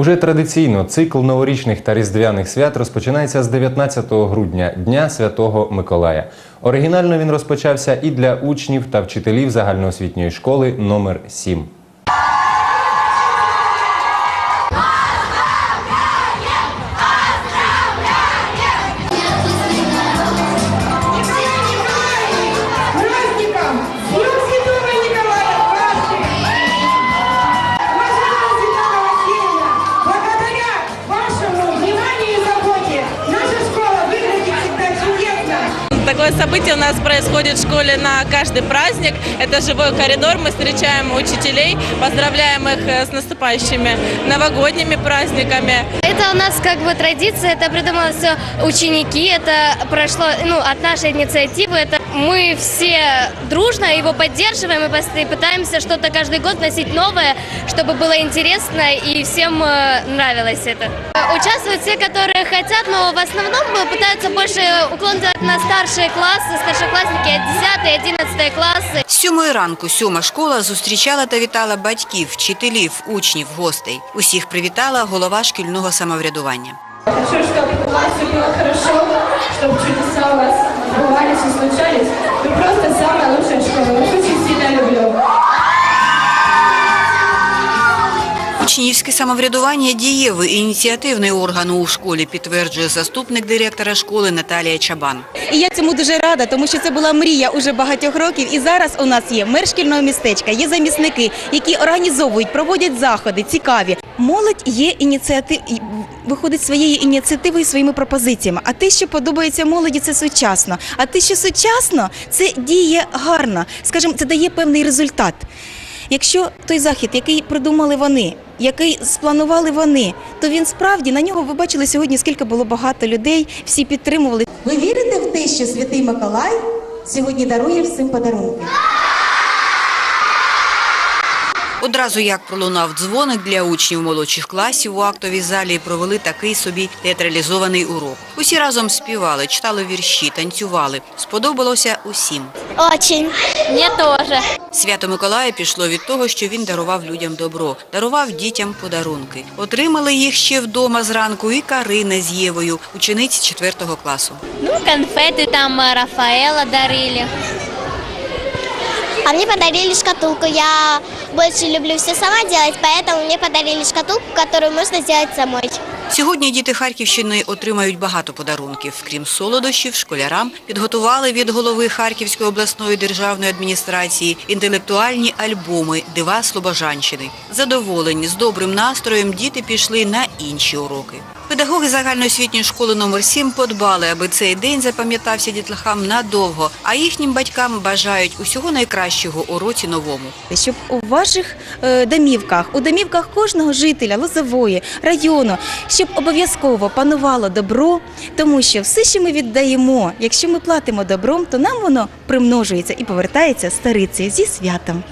Уже традиційно цикл новорічних та різдвяних свят розпочинається з 19 грудня, Дня Святого Миколая. Оригінально він розпочався і для учнів та вчителів загальноосвітньої школи номер 7. Такое событие у нас происходит в школе на каждый праздник. Это живой коридор. Мы встречаем учителей, поздравляем их э, с наступающими новогодними праздниками. Это у нас как бы традиция, это придумали все ученики, это прошло ну, от нашей инициативы. Это мы все дружно его поддерживаем и постоянно пытаемся что-то каждый год носить новое, чтобы было интересно и всем э, нравилось это. Э, Участвуют все, которые хотят, но в основном э, пытаются больше уклон делать на старшие классы, старшеклассники, 10 11 классы. З сьомої ранку сьома школа зустрічала та вітала батьків, вчителів, учнів, гостей. Усіх привітала голова шкільного самоврядування. Хочу, чтобы у вас все было хорошо, чтобы чудеса у вас сбывались и случались. Вы просто самая лучшая школа. Вас очень сильно люблю. Учнівське самоврядування дієвий ініціативний орган у школі, підтверджує заступник директора школи Наталія Чабан. І я цьому дуже рада, тому що це була мрія уже багатьох років. І зараз у нас є мер шкільного містечка, є замісники, які організовують, проводять заходи цікаві. Молодь є ініціатив, і виходить своєю ініціативою, своїми пропозиціями. А те, що подобається молоді, це сучасно. А те, що сучасно, це діє гарно. Скажімо, це дає певний результат. Якщо той захід, який придумали вони, який спланували вони, то він справді на нього ви бачили сьогодні, скільки було багато людей, всі підтримували. Ви вірите в те, що святий Миколай сьогодні дарує всім подарунки? Одразу як пролунав дзвоник для учнів молодших класів у актовій залі провели такий собі театралізований урок. Усі разом співали, читали вірші, танцювали. Сподобалося усім. Очень. Мне тоже. Свято Миколая пішло від того, що він дарував людям добро, дарував дітям подарунки. Отримали їх ще вдома зранку і Карина з Євою, учениці 4 класу. Ну, конфеты там э, Рафаэла дарили. А мне подарили шкатулку. Я больше люблю все сама делать, поэтому мне подарили шкатулку, которую можно сделать самой. Сьогодні діти Харківщини отримають багато подарунків. Крім солодощів, школярам підготували від голови Харківської обласної державної адміністрації інтелектуальні альбоми Дива Слобожанщини. Задоволені з добрим настроєм діти пішли на інші уроки. Педагоги загальноосвітньої школи номер 7 подбали, аби цей день запам'ятався дітлахам надовго, а їхнім батькам бажають усього найкращого у році новому. щоб у ваших е, домівках, у домівках кожного жителя Лозової району, щоб обов'язково панувало добро, тому що все, що ми віддаємо, якщо ми платимо добром, то нам воно примножується і повертається старицею зі святом.